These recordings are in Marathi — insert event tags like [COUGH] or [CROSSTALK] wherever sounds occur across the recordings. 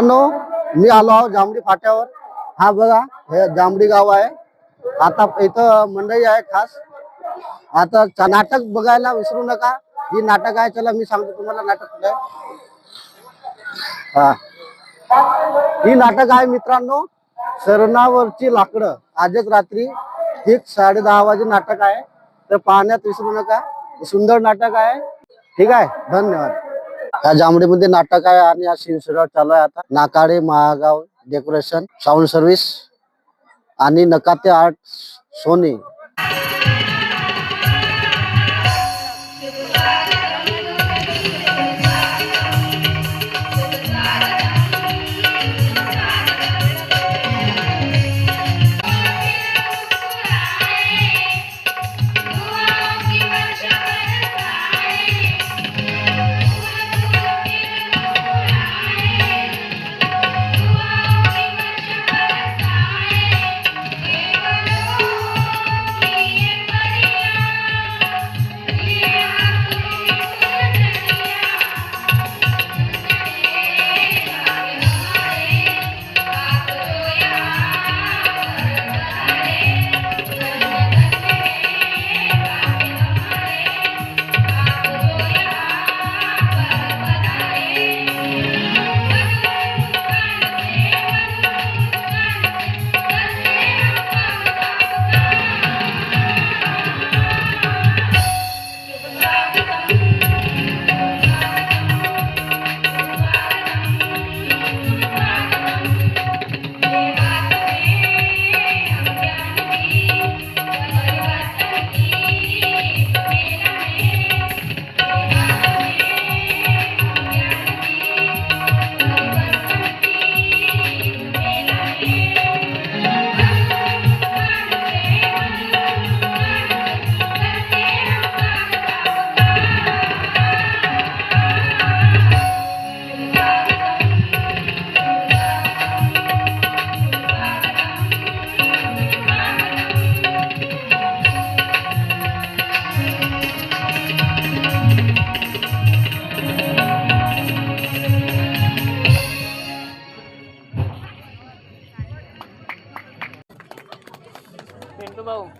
मित्रांनो मी आलो आहो जांभडी फाट्यावर. हा बघा हे जांभडी गाव आहे. आता इथं मंडई आहे खास. आता नाटक बघायला विसरू नका. ही नाटक आहे चला मी सांगतो तुम्हाला नाटक कुठे हा. ही नाटक आहे मित्रांनो शरणावरची लाकडं. आजच रात्री ठीक साडे दहा वाजे नाटक आहे. तर पाहण्यात विसरू नका. सुंदर नाटक आहे. ठीक आहे धन्यवाद. या जांभळीमध्ये नाटक आहे आणि या शिवशिरावर चालू आहे आता. Nakade Mahagaon decoration sound service आणि नकाते आर्ट सोनी.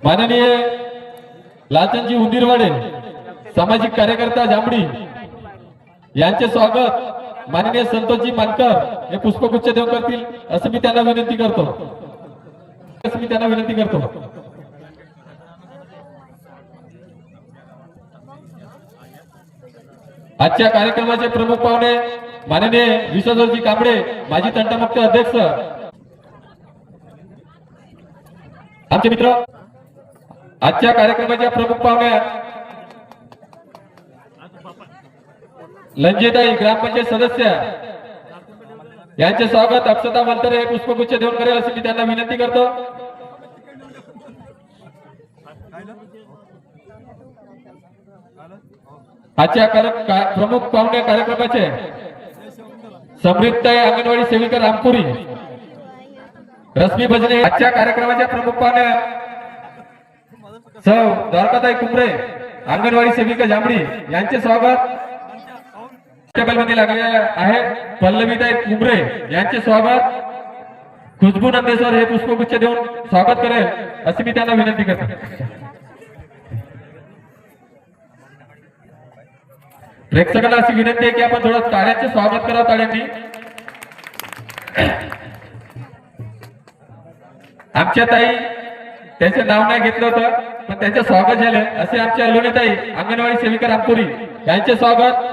माननीय लालचंदजी उंदीरवाडे सामाजिक कार्यकर्ता जांभडी यांचे स्वागत माननीय संतोषजी मानकर हे पुष्पगुच्छ देव करतील असं मी त्यांना विनंती करतो. असं मी त्यांना विनंती करतो. आजच्या कार्यक्रमाचे प्रमुख पाहुणे माननीय विश्वधरजी कांबळे माजी तंटामुक्त अध्यक्ष. आमचे मित्र आजच्या कार्यक्रमाच्या प्रमुख पाहुण्या लंजेताई ग्रामपंचायत सदस्य. यांचे स्वागत. अक्षता मंतरे पुष्पगुच्छ देऊन करेल अशी मी त्यांना विनंती करतो. आजच्या कार्य- प्रमुख पाहुण्या कार्यक्रमाचे समृद्धताई अंगणवाडी सेविका रामपुरी. रश्मी भजने. आजच्या कार्यक्रमाच्या प्रमुख पाहुण्या सौ द्वारकाताई कुंबरे अंगणवाडी सेविका जांभळी यांचे स्वागत. मध्ये आहेत पल्लवीताई कुंबरे यांचे स्वागत. खुशबू नंदेश्वर हे पुष्पगुच्छ देऊन स्वागत करेल अशी मी त्यांना विनंती करतो. प्रेक्षकांना अशी विनंती आहे की आपण थोडं टाळ्याचे स्वागत करा टाळ्यांनी आमच्या ताई त्याचे नाव नाही घेतलं होतं. पण त्यांचं स्वागत झालं. असे आमच्या लोणीताई अंगणवाडी सेविका रामपुरी यांचे स्वागत.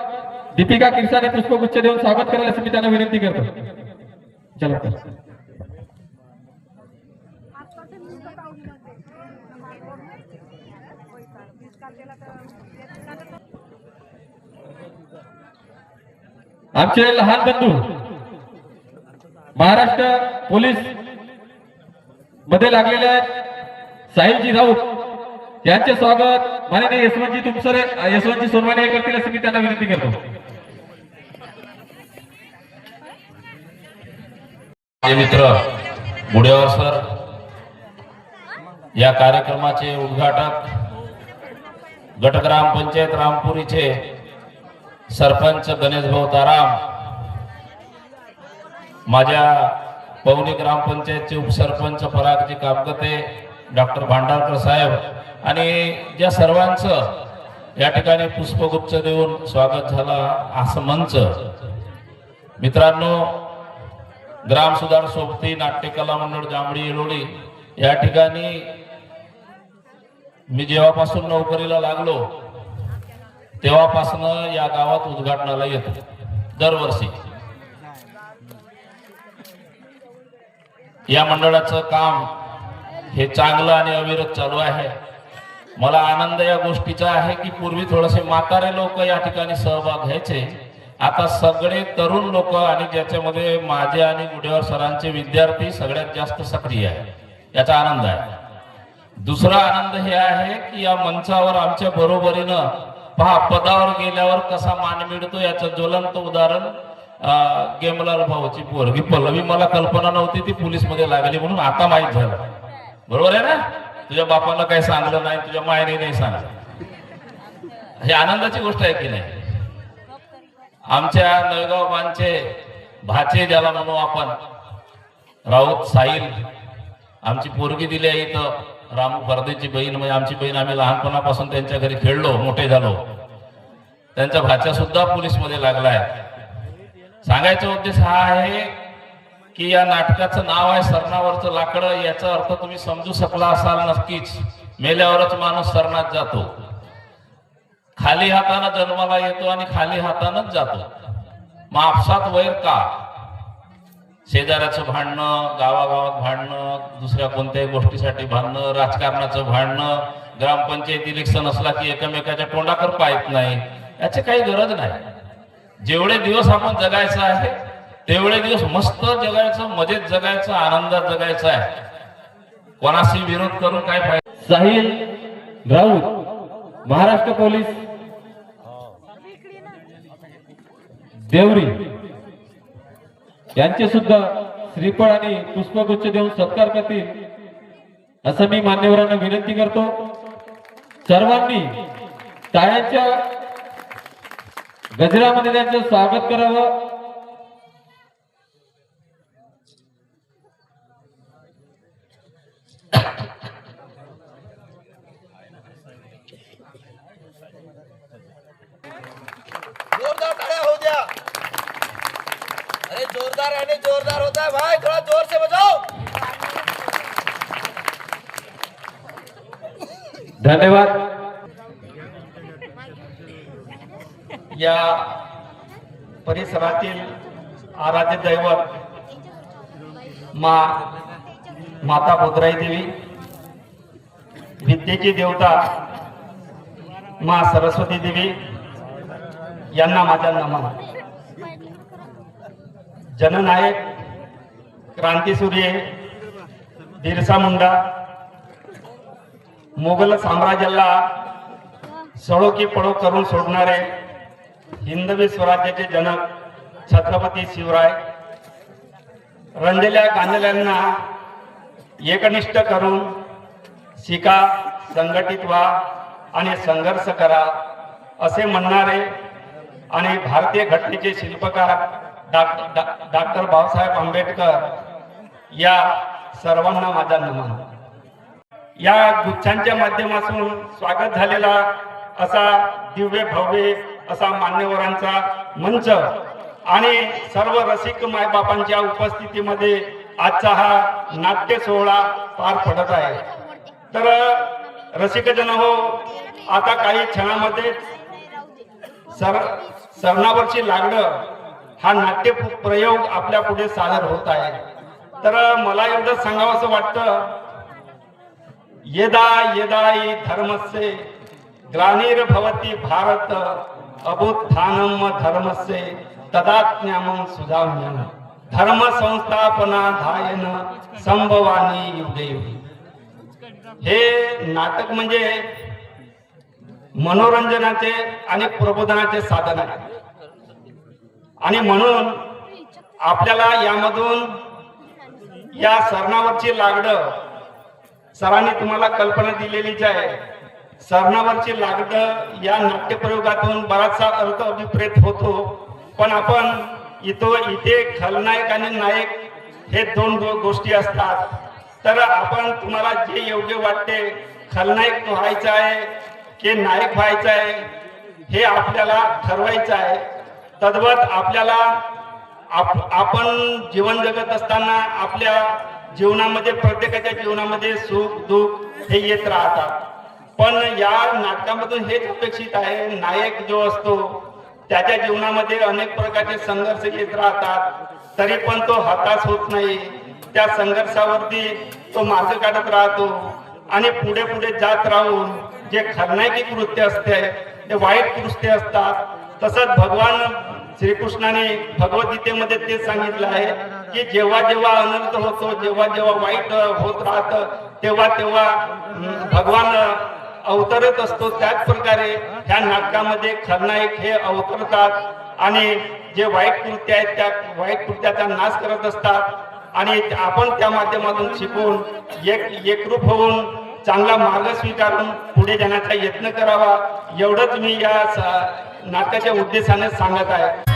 दीपिका किरसाने पुष्पगुच्छ देऊन स्वागत करायला असं मी त्यांना विनंती करतो. चला. आमचे लहान बंधू महाराष्ट्र पोलीसमध्ये लागलेले आहेत साहिलजी राऊत. यांचे स्वागत माननीय यशवंतजी तुमसरे यशवंतजी सोनवाने हे करतील असं मी त्यांना विनंती करतो. मित्र मुडेवर सर या कार्यक्रमाचे उद्घाटक गटग्राम पंचायत रामपुरीचे सरपंच गणेश भाऊ ताराम माझ्या पवनी ग्रामपंचायतचे उपसरपंच परागजी कामगते डॉक्टर भांडारकर साहेब आणि ज्या सर्वांचं या ठिकाणी पुष्पगुच्छ देऊन स्वागत झाला असं मंच. मित्रांनो ग्राम सुधार सोबती नाट्यकला मंडळ जांभळी येलोळी या ठिकाणी मी जेव्हापासून नोकरीला लागलो तेव्हापासून या गावात उद्घाटनाला येतो दरवर्षी. या मंडळाचं काम हे चांगलं आणि अविरत चालू आहे. मला आनंद या गोष्टीचा आहे की पूर्वी थोडेसे म्हातारे लोक या ठिकाणी सहभाग घ्यायचे. आता सगळे तरुण लोक आणि ज्याच्यामध्ये माझे आणि गुडेवर सरांचे विद्यार्थी सगळ्यात जास्त सक्रिय आहे. याचा आनंद आहे. दुसरा आनंद हे आहे की या मंचावर आमच्या बरोबरीनं पहा पदावर गेल्यावर कसा मान मिळतो याचं ज्वलंत उदाहरण गेमलाल भाऊची पोरगी पल्लवी. मला कल्पना नव्हती ती पोलीसमध्ये लागली म्हणून आता माहीत झालं. बरोबर आहे ना? तुझ्या बापाला काही सांगलं नाही तुझ्या मायने नाही सांगलं. हे आनंदाची गोष्ट आहे की नाही? आमच्या नळगाव बांधचे भाचे ज्याला म्हणू आपण राऊत साहिल आमची पोरगी दिली आहे इथं रामू परदेची बहीण म्हणजे आमची बहीण आम्ही लहानपणापासून त्यांच्या घरी खेळलो मोठे झालो. त्यांचा भाचा सुद्धा पोलीसमध्ये लागलाय सांगायचा उद्देश हा आहे की या नाटकाचं नाव आहे सरणावरचं लाकडं याचा अर्थ तुम्ही समजू शकला असाल नक्कीच. मेल्यावरच माणूस सरणात जातो. खाली हातानं जन्माला येतो आणि खाली हातानच जातो. मग आपसात वैर का? शेजाऱ्याचं भांडणं गावागावात भांडणं दुसऱ्या कोणत्याही गोष्टीसाठी भांडणं राजकारणाचं भांडणं ग्रामपंचायत इलेक्शन असला की एकमेकाच्या तोंडाकर पाहत नाही याची काही गरज नाही. जेवढे दिवस आपण जगायचं आहे तेवढे दिवस मस्त जगायचं मजेत जगायचं आनंदात जगायचं आहे. कोणाशी विरोध करून काय फायदा? साहिल राऊत महाराष्ट्र पोलीस देवरी यांचे सुद्धा श्रीफळ आणि पुष्पगुच्छ देऊन सत्कार करतील असं मी मान्यवरांना विनंती करतो. सर्वांनी टाळ्यांच्या गजरामध्ये त्यांचं स्वागत करावं. धन्यवाद. या परिसरातील आराध्य दैवत मा माता बोधराई देवी विद्येची देवता मा सरस्वती देवी यांना माझ्या नमन जननायक क्रांतीसूर्य बिरसा मुंडा मुघल साम्राज्याला सळो की पळो करून सोडणारे हिंदवी स्वराज्याचे जनक छत्रपती शिवराय रंजल्या गांजल्यांना एकनिष्ठ करून शिका संघटित व्हा आणि संघर्ष करा असे म्हणणारे आणि भारतीय घटनेचे शिल्पकार डॉक्टर डॉक्टर बाबासाहेब आंबेडकर या सर्वांना माझा नमन. या गुच्छांच्या माध्यमातून स्वागत झालेला असा दिव्य भव्य असा मान्यवरांचा मंच आणि सर्व रसिक मायबापांच्या उपस्थितीमध्ये आजचा हा नाट्य सोहळा पार पडत आहे. तर रसिकजन हो आता काही क्षणामध्ये सर सरणावरची लागणं हा नाट्य प्रयोग आपल्या पुढे सादर होत आहे. तर मला एवढंच सांगावं असं वाटतं यदा यदा धर्मस्य ग्लानिर्भवति भारत अभुत्थानम धर्मस्य तदाज्ञामं सुधाम्यम धर्म संस्थापना धायन संभवानी युगे हे नाटक म्हणजे मनोरंजनाचे आणि प्रबोधनाचे साधन आहे. आणि म्हणून आपल्याला यामधून या सरणावरची लागडं सरांनी तुम्हाला कल्पना दिलेलीच आहे. सरणावरचे लागड या नाट्यप्रयोगातून बराचसा अर्थ अभिप्रेत होतो. पण आपण इथं इथे खलनायक आणि नायक हे दोन गो- गोष्टी असतात. तर आपण तुम्हाला जे योग्य वाटते खलनायक व्हायचं आहे की नायक व्हायचं आहे हे आपल्याला ठरवायचं आहे. तद्वत आपल्याला आप आपण जीवन जगत असताना आपल्या जीवनामध्ये प्रत्येकाच्या जीवनामध्ये सुख दुःख हे येत राहतात. पण या नाटकामधून हेच अपेक्षित आहे नायक जो असतो त्याच्या जीवनामध्ये अनेक प्रकारचे संघर्ष येत राहतात. तरी पण तो हताश होत नाही. त्या संघर्षावरती तो मार्ग काढत राहतो. आणि पुढे पुढे जात राहून जे खरनायकी कृत्य असते ते वाईट कृत्य असतात तसंच भगवान श्रीकृष्णाने भगवद्गीतेमध्ये ते सांगितलं आहे की जेव्हा जेव्हा अनर्थ होतो जेव्हा जेव्हा वाईट होत राहतं तेव्हा तेव्हा भगवान अवतरत असतो. त्याच प्रकारे ह्या नाटकामध्ये खलनायक हे अवतरतात आणि जे वाईट कृत्य आहेत त्या वाईट कृत्याचा नाश करत असतात. आणि आपण त्या माध्यमातून शिकून एक एकरूप होऊन चांगला मार्ग स्वीकारून पुढे जाण्याचा यत्न करावा. एवढंच मी या नाटकाच्या उद्देशाने सांगत आहे.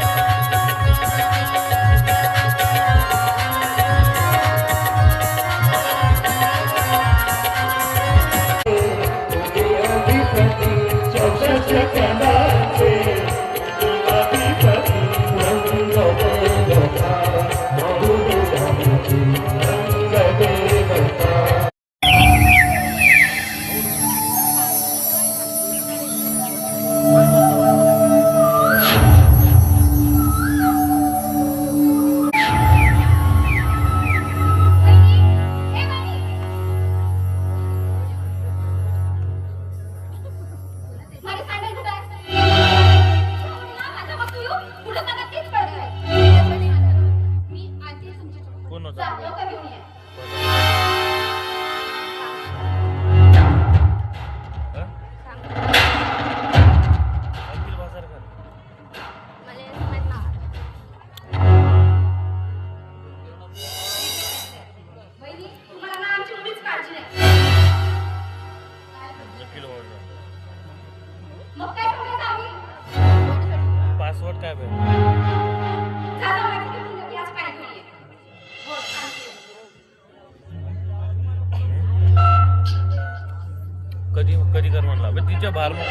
咋 तुमच्या भारमुख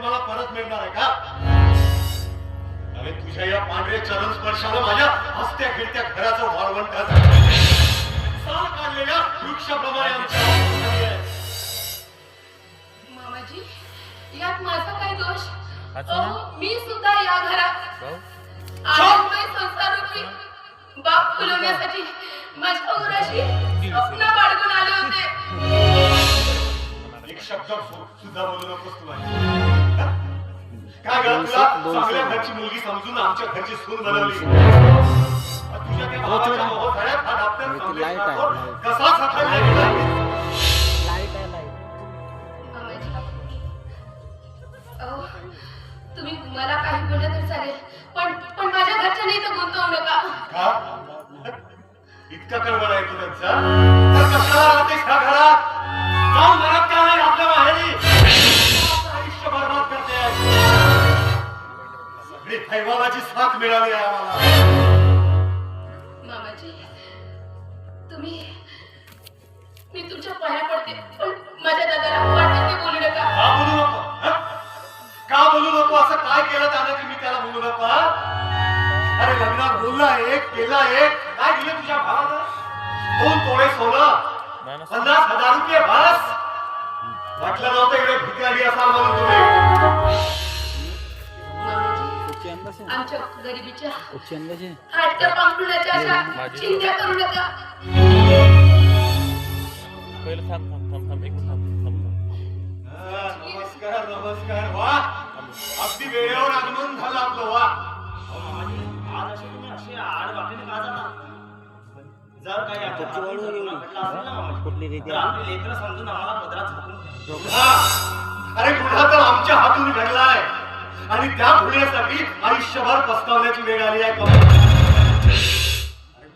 मला परत मिळणार आहे का अरे तुझ्या या पांढऱ्या चरण स्पर्शानं माझ्या हसत्या खेळत्या घराचं वाळवंट झालं. साल काढलेल्या वृक्षाप्रमाणे आमच्या. मामाजी यात माझा काय दोष. अहो, मी सुद्धा या घरात आनंदमय रूपी बाप फुलवण्यासाठी माझ्या उराशी स्वप्न बाळगून आले होते एक शब्द सुद्धा बोलू नकोस तुला काय ग तुला चांगल्या घरची मुलगी समजून आमच्या घरची सून बनवली तुझ्या त्या भावाच्या हा डॉक्टर कसा गेला? तुम्ही मला काही बोललं तर चालेल पण पण माझ्या घरच्यानी तर गुंतवू नका इतका कळवळ आहे तू त्यांचा तर कशाला राहतेस घरात जाऊन हैवानाची साथ मिळाली आम्हाला. मामाजी तुम्ही मी तुमच्या पाया पडते पण माझ्या दादाला वाटत ते बोलू नका. का बोलू नको हं? का बोलू नको? असं काय केलं त्यानं की मी त्याला बोलू नको? हा? अरे लग्नात बोलला एक केला एक काय दिलं तुझ्या भावानं? दोन तोळे सोनं पन्नास हजार रुपये बस. वाटलं नव्हतं एवढे भिकारी असाल म्हणून तुम्ही. आमच्या गरिबीच्या फाटक्या पांघरुणाच्या अशा चिंध्या करू नका. पहिलं थांब थांब थांब थांब एक थांब थांब नमस्कार नमस्कार वा. अगदी वेळेवर आगमन झालं आपलं वा. आज असे तुम्ही असे आड वाटेने का जाता जर काही आपल्या हातून घटना घडला असेल ना मामाजी, तर आपली लेकरं समजून आम्हाला पदरात झाकून घ्या. हा, अरे गुन्हा तर आमच्या हातून घडलाय. आणि त्या गुन्ह्यासाठी आयुष्यभर पस्तावण्याची वेळ आली आहे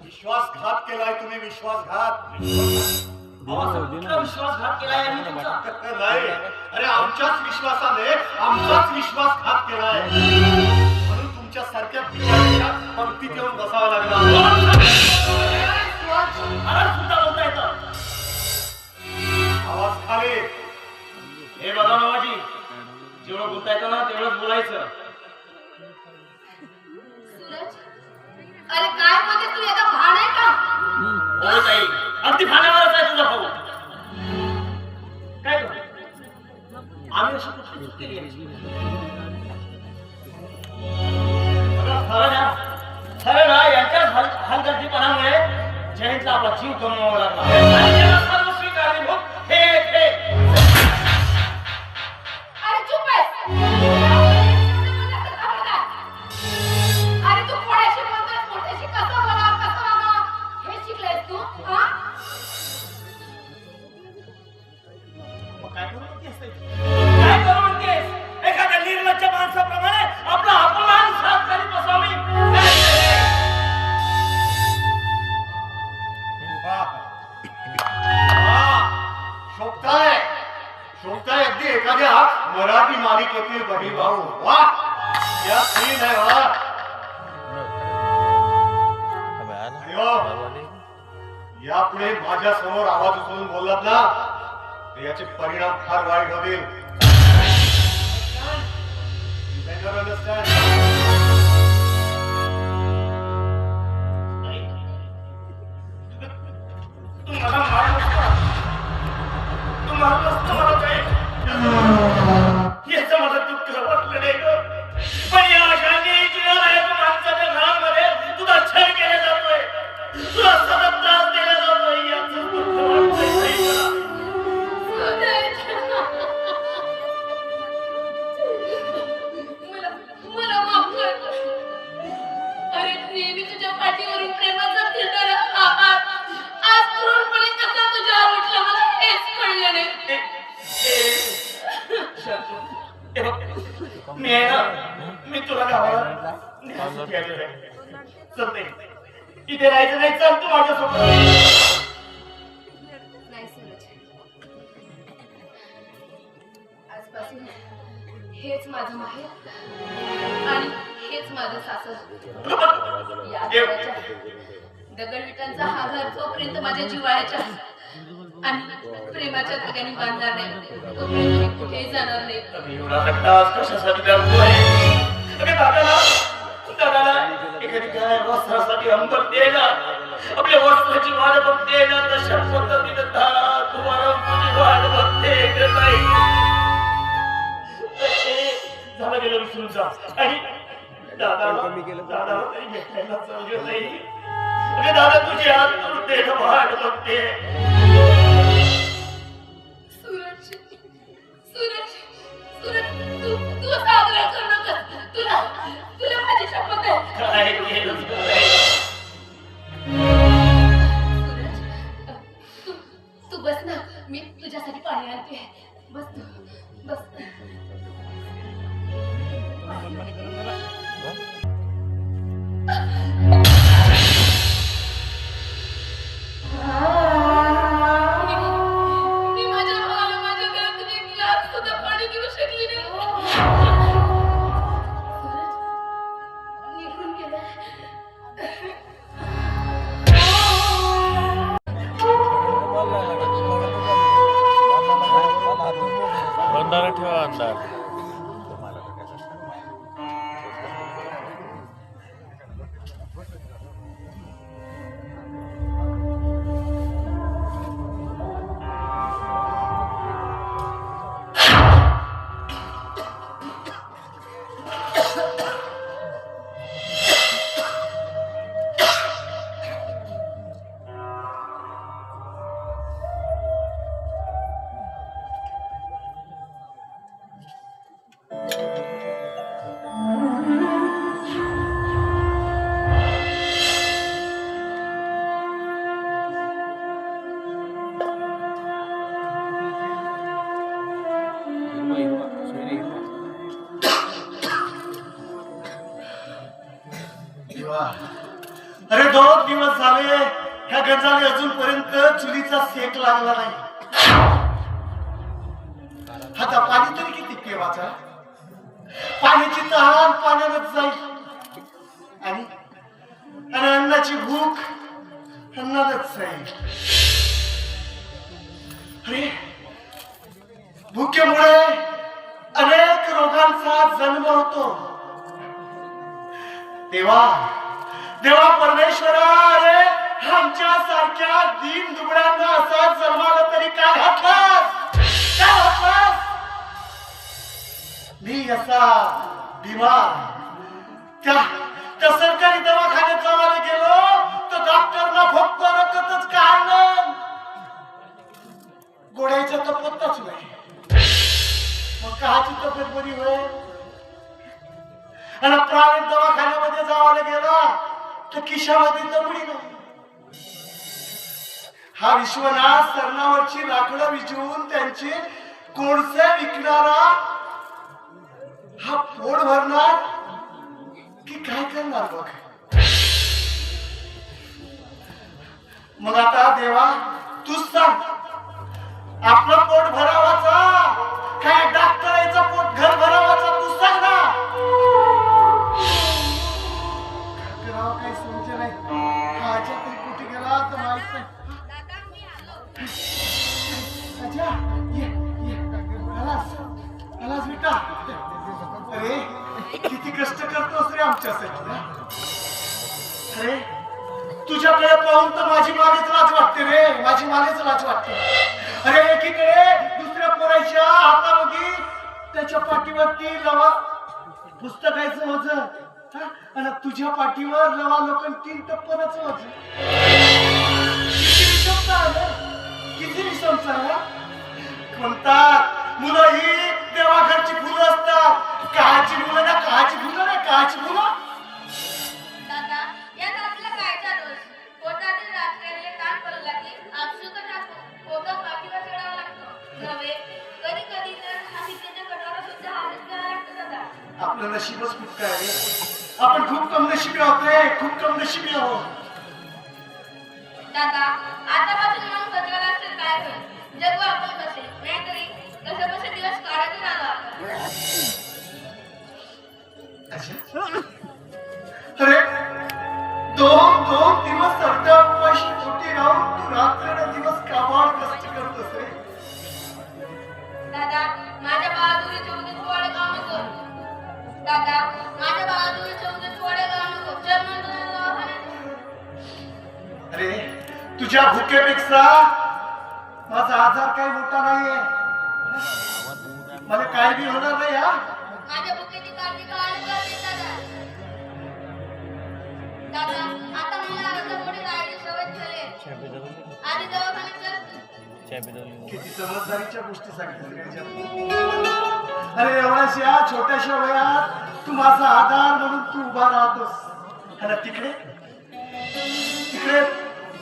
विश्वासघात केलाय तुम्ही विश्वासघात. विश्वासघात केला यांनी तुमचा? नाही. अरे आमच्याच विश्वासाने आमचाच विश्वासघात केलाय. म्हणून तुमच्या सारख्या बिचारीच्या पंक्तीत येऊन बसावं लागलं आवाज खाली. हे बघा जेवढं बोलता येतं ना तेवढंच बोलायचं. सूरज अरे काय बोलते तू? आता भान आहे का? होय ताई. अगदी आहे तुझा भाऊ. काय आम्ही अशी कुठली चूक केली खरं ना खरं ना यांच्याच हल हलगर्जीपणामुळे जयंतला आपला जीव गमवावा लागला. आणि त्याला हे हे Yeah. [LAUGHS] आजपासून हेच माझं माहेर. आणि हेच माझं सासर या दगडविटांचा हा घर जोपर्यंत माझ्या जिव्हाळ्याच्या. आणि प्रेमाच्या धाग्याने बांधणार नाही. तोपर्यंत मी कुठेही जाणार नाही. आपल्या वस्त्राची वाट बघते ना तशा पद्धतीने तुम्हाला तुझी वाट बघते झालं गेलं विसरून जा. आणि दादा भेटायला चल ग ताई. अरे दादा तुझी हात करून दे ना वाट बघते. सूरज सूरज सूरज तू तू करू तुला तुला माझी शपथ आहे. काय केलं? अरे दोन दिवस झाले ह्या गंजाला अजूनपर्यंत चुलीचा सेक लागला नाही. आता पाणी तरी किती पिवाचा पाण्याची तहान पाण्यानंच जाईल. आणि आणि अन्नाची भूक अन्नानच जाईल. अरे भुकेमुळे अनेक रोगांचा जन्म होतो. तेव्हा देवा परमेश्वरा अरे आमच्या सारख्या दीन दुबळ्यांना असा जन्माला तरी काय हटलास काय हटलास मी असा बिमार. त्या त्या सरकारी दवाखान्यात जावायला गेलो तर डॉक्टरना फक्त रक्तच काढलं गोड्याचा तर पत्ताच नाही. मग काची तब्येत बरी होय आणि प्रायव्हेट दवाखान्यामध्ये जावायला गेला तर खिशामध्ये दमडी नाही हा विश्वनाथ सरणावरची लाकडं विजवून त्यांचे कोळसे विकणारा हा पोट भरणार? की काय करणार बघ? मग आता देवा तूच सांग. आपलं पोट भरावाचा काय डॉक्टरांचं पोट घर भरावाचा तू सांग. अच्छा ये ये आलास आलास बेटा अरे किती कष्ट करतोस रे आमच्यासाठी अरे तुझ्याकडे पाहून तर माझी मालीच लाच वाटते रे माझी मालीच लाच वाटते अरे एकीकडे दुसऱ्या पोराच्या हातामध्ये त्याच्या पाठीवरती लवा पुस्तकायचं ओझ आणि तुझ्या पाठीवर लवा लोकन तीन टप्पनच ओझ किती विषमता आलं किती विषमता आला म्हणतात मुलं ही देवाघरची फुलं असतात. काची मुलं ना काची फुलं ना काची यात आपला नशीबच खूप काय आपण खूप कम नशिबी आहोत रे खूप कम नशिबी आहोत. दादा आतापासून मग स्वतःला असेल काय होईल? जगू आपण अरे दोन दोन दिवस अर्ध्या उपाशी पोटी राहून तू रात्र दिवस काबाड कष्ट करतोस रे. दादा माझ्या बहादुरीचे उद्या थोडे काम दादा माझ्या बहादुरीचे उद्या थोडे काम अरे तुझ्या भुकेपेक्षा माझा आजार काही मोठा नाहीये. मला काय बी होणार नाही हा? माझ्या किती समजदारीच्या गोष्टी सांगितल्या अरे एवढ्याशा छोट्याशा वयात तू माझा आधार म्हणून तू उभा राहतोस. आणि तिकडे? तिकडे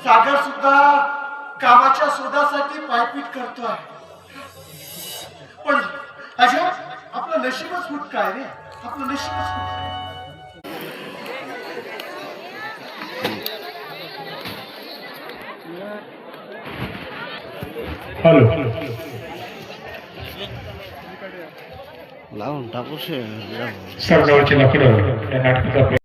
सागर सुद्धा कामाच्या शोधासाठी पायपीट करतोय पण अशा आपलं नशीबच फुटका आहे रे. आपलं नशीबच फुटका आहे लावून टाकू शे सरगावची लाकडं या नाटकाचा